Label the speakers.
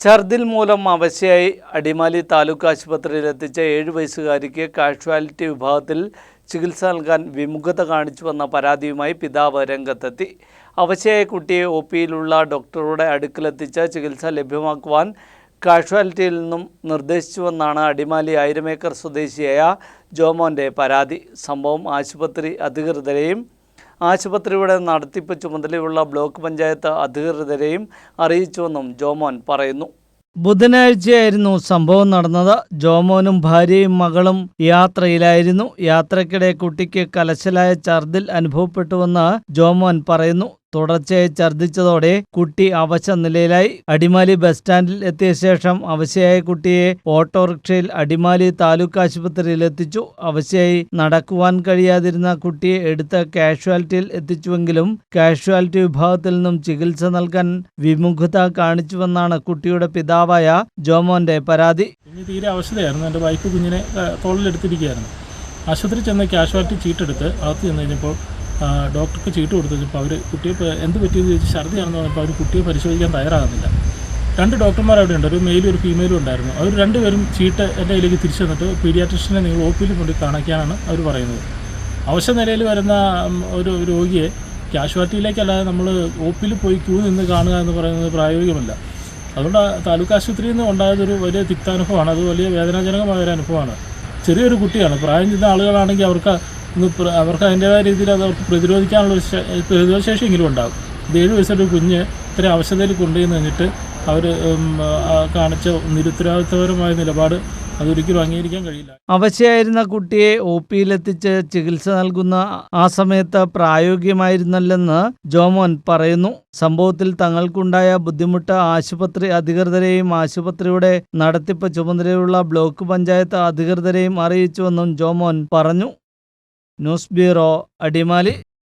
Speaker 1: ഛർദിൽ മൂലം അവശയായി അടിമാലി താലൂക്ക് ആശുപത്രിയിൽ എത്തിച്ച ഏഴ് വയസ്സുകാരിക്ക് കാഷ്വാലിറ്റി വിഭാഗത്തിൽ ചികിത്സ നൽകാൻ വിമുഖത കാണിച്ചുവെന്ന പരാതിയുമായി പിതാവ് രംഗത്തെത്തി. അവശയായ കുട്ടിയെ ഒ പിയിലുള്ള ഡോക്ടറുടെ അടുക്കലെത്തിച്ച ചികിത്സ ലഭ്യമാക്കുവാൻ കാഷ്വാലിറ്റിയിൽ നിന്നും നിർദ്ദേശിച്ചുവെന്നാണ് അടിമാലി ആയിരമേക്കർ സ്വദേശിയായ ജോമോന്റെ പരാതി. സംഭവം ആശുപത്രി അധികൃതരെയും ആശുപത്രിയുടെ നടത്തിപ്പ് ചുമതലയുള്ള ബ്ലോക്ക് പഞ്ചായത്ത് അധികൃതരെയും അറിയിച്ചുവെന്നും ജോമോൻ പറയുന്നു. ബുധനാഴ്ചയായിരുന്നു സംഭവം നടന്നത്. ജോമോനും ഭാര്യയും മകളും യാത്രയിലായിരുന്നു. യാത്രക്കിടെ കുട്ടിക്ക് കലശലായ ഛർദിൽ അനുഭവപ്പെട്ടുവെന്ന് ജോമോൻ പറയുന്നു. തുടർച്ചയായി ഛർദ്ദിച്ചതോടെ കുട്ടി അവശ നിലയിലായി. അടിമാലി ബസ് സ്റ്റാൻഡിൽ എത്തിയ ശേഷം അവശയായ കുട്ടിയെ ഓട്ടോറിക്ഷയിൽ അടിമാലി താലൂക്ക് ആശുപത്രിയിൽ എത്തിച്ചു. അവശയായി നടക്കുവാൻ കഴിയാതിരുന്ന കുട്ടിയെ എടുത്ത കാഷ്വാലിറ്റിയിൽ എത്തിച്ചുവെങ്കിലും കാഷ്വാലിറ്റി വിഭാഗത്തിൽ നിന്നും ചികിത്സ നൽകാൻ വിമുഖത കാണിച്ചുവെന്നാണ് കുട്ടിയുടെ പിതാവായ ജോമോന്റെ പരാതി.
Speaker 2: കുഞ്ഞ് തീരെ അവശതയായിരുന്നു. എന്റെ വൈഫ് കുഞ്ഞിനെ തോളിലെടുത്തിരിക്കുകയായിരുന്നു. ആശുപത്രി ചെന്ന് കാഷ്വാലിറ്റി ചീട്ടെടുത്ത് അകത്ത് ചെന്ന് കഴിഞ്ഞപ്പോൾ ഡോക്ടർക്ക് ചീട്ട് കൊടുത്തു വെച്ചപ്പോൾ അവർ കുട്ടിയെ എന്ത് പറ്റിയെന്ന് ചോദിച്ച് ഛർദിയാണെന്ന് പറഞ്ഞപ്പോൾ അവർ കുട്ടിയെ പരിശോധിക്കാൻ തയ്യാറാകുന്നില്ല. രണ്ട് ഡോക്ടർമാർ അവിടെ ഉണ്ട്. ഒരു മെയിലും ഒരു ഫീമെയിലും ഉണ്ടായിരുന്നു. അവർ രണ്ടുപേരും ചീട്ട് എന്റെ കയ്യിലേക്ക് തിരിച്ചു തന്നിട്ട് പീഡിയാട്രിഷനെ നിങ്ങൾ ഒ കൊണ്ട് കാണിക്കാനാണ് അവർ പറയുന്നത്. അവശ നിലയിൽ വരുന്ന ഒരു രോഗിയെ കാഷ്വാലിറ്റിയിലേക്കല്ലാതെ നമ്മൾ ഒ പിയിൽ പോയി ക്യൂ നിന്ന് കാണുക എന്ന് പറയുന്നത് പ്രായോഗികമല്ല. അതുകൊണ്ട് താലൂക്ക് ആശുപത്രിയിൽ നിന്ന് ഉണ്ടായതൊരു വലിയ തിക്താനുഭവമാണ്. അത് വലിയ വേദനാജനകമായ ഒരു അനുഭവമാണ്. ചെറിയൊരു കുട്ടിയാണ്. പ്രായം ചെന്ന ആളുകളാണെങ്കിൽ അവർക്ക് ഒന്ന് അവർക്ക് അതിന്റേതായ രീതിയിൽ അത് അവർക്ക് പ്രതിരോധിക്കാനുള്ള ഒരു പ്രതിരോധ ശേഷിയെങ്കിലും ഉണ്ടാകും. ഇത് ഏഴ് വയസ്സൊരു കുഞ്ഞ് ഇത്ര അവശതയിൽ കൊണ്ടുപോയി കഴിഞ്ഞിട്ട് അവർ കാണിച്ച നിരുത്തരവാദിത്തപരമായ നിലപാട് അതൊരിക്കലും അംഗീകരിക്കാൻ കഴിയില്ല.
Speaker 1: അവശയായിരുന്ന കുട്ടിയെ ഒ പിയിലെത്തിച്ച് ചികിത്സ നൽകുന്ന ആ സമയത്ത് പ്രായോഗികമായിരുന്നല്ലെന്ന് ജോമോൻ പറയുന്നു. സംഭവത്തിൽ തങ്ങൾക്കുണ്ടായ ബുദ്ധിമുട്ട് ആശുപത്രി അധികൃതരെയും ആശുപത്രിയുടെ നടത്തിപ്പ് ചുമതലയുള്ള ബ്ലോക്ക് പഞ്ചായത്ത് അധികൃതരെയും അറിയിച്ചുവെന്നും ജോമോൻ പറഞ്ഞു. ന്യൂസ് അടിമാലി